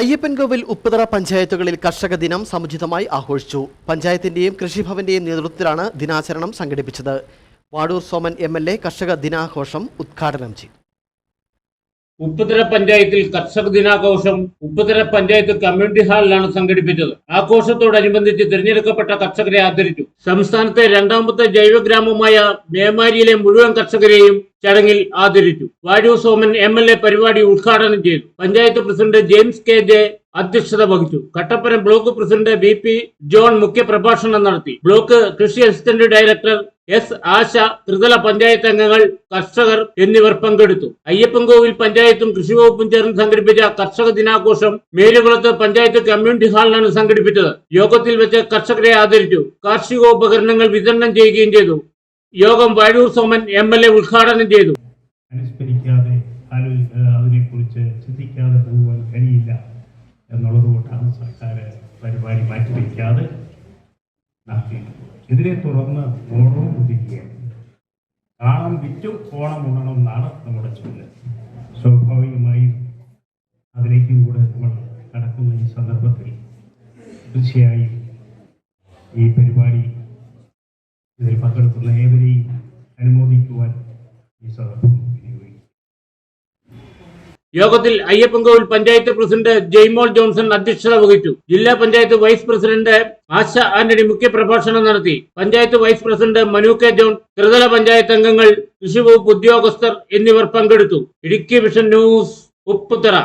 അയ്യപ്പൻകോവിൽ ഉപ്പുതറ പഞ്ചായത്തുകളിൽ കർഷക ദിനം സമുചിതമായി ആഘോഷിച്ചു. പഞ്ചായത്തിന്റെയും കൃഷിഭവന്റെയും നേതൃത്വത്തിലാണ് ദിനാചരണം സംഘടിപ്പിച്ചത്. Vazhoor Soman M L A കർഷക ദിനാഘോഷം ഉദ്ഘാടനം ചെയ്തു. ഉപ്പുതര പഞ്ചായത്തിൽ കർഷക ദിനാഘോഷം ഉപ്പുതര പഞ്ചായത്ത് കമ്മ്യൂണിറ്റി ഹാളിലാണ് സംഘടിപ്പിച്ചത്. ആഘോഷത്തോടനുബന്ധിച്ച് തിരഞ്ഞെടുക്കപ്പെട്ട കർഷകരെ ആദരിച്ചു. സംസ്ഥാനത്തെ രണ്ടാമത്തെ ജൈവഗ്രാമമായ മേമാരിയിലെ മുഴുവൻ കർഷകരെയും ചടങ്ങിൽ ആദരിച്ചു. Vazhoor Soman M L A പരിപാടി ഉദ്ഘാടനം ചെയ്തു. Panchayat president James K J അധ്യക്ഷത വഹിച്ചു. Kattappana block president B P John മുഖ്യപ്രഭാഷണം നടത്തി. ബ്ലോക്ക് കൃഷി അസിസ്റ്റന്റ് ഡയറക്ടർ എസ് ആശ ത്രിതല പഞ്ചായത്ത് അംഗങ്ങൾ കർഷകർ എന്നിവർ പങ്കെടുത്തു. അയ്യപ്പൻകോവിൽ പഞ്ചായത്തും കൃഷി വകുപ്പും ചേർന്ന് സംഘടിപ്പിച്ച കർഷക ദിനാഘോഷം മേലുകുളത്ത് പഞ്ചായത്ത് കമ്മ്യൂണിറ്റി ഹാളിലാണ് സംഘടിപ്പിച്ചത്. യോഗത്തിൽ വെച്ച് കർഷകരെ ആദരിച്ചു. കാർഷികോപകരണങ്ങൾ വിതരണം ചെയ്യുകയും ചെയ്തു. യോഗം Vazhoor Soman M L A ഉദ്ഘാടനം ചെയ്തു. അനുസ്മരിക്കാതെ അതിനെക്കുറിച്ച് ചിന്തിക്കാതെ പോകുവാൻ കഴിയില്ല എന്നുള്ളത് കൊണ്ടാണ് സർക്കാർ പരിപാടി മാറ്റിവെക്കാതെ ഇതിനെ തുടർന്ന് ഓണവും ഉദിക്കുകയാണ്. കാണം വിറ്റും ഓണം ഉണണം എന്നാണ് നമ്മുടെ ചൊല്ല്. സ്വാഭാവികമായും അതിലേക്കും കൂടെ നമ്മൾ കടക്കുന്ന ഈ സന്ദർഭത്തിൽ തീർച്ചയായും ഈ പരിപാടി ഇതിൽ പങ്കെടുക്കുന്ന ഏവരെയും യോഗത്തിൽ അയ്യപ്പൻകോവിൽ പഞ്ചായത്ത് പ്രസിഡന്റ് ജെയ്മോൾ ജോൺസൺ അധ്യക്ഷത വഹിച്ചു. ജില്ലാ panchayat vice president Asha Antony മുഖ്യപ്രഭാഷണം നടത്തി. Panchayat vice president Manu K John ത്രിതല പഞ്ചായത്ത് അംഗങ്ങൾ കൃഷിവകുപ്പ് ഉദ്യോഗസ്ഥർ എന്നിവർ പങ്കെടുത്തു. Idukki vision news Upputhara.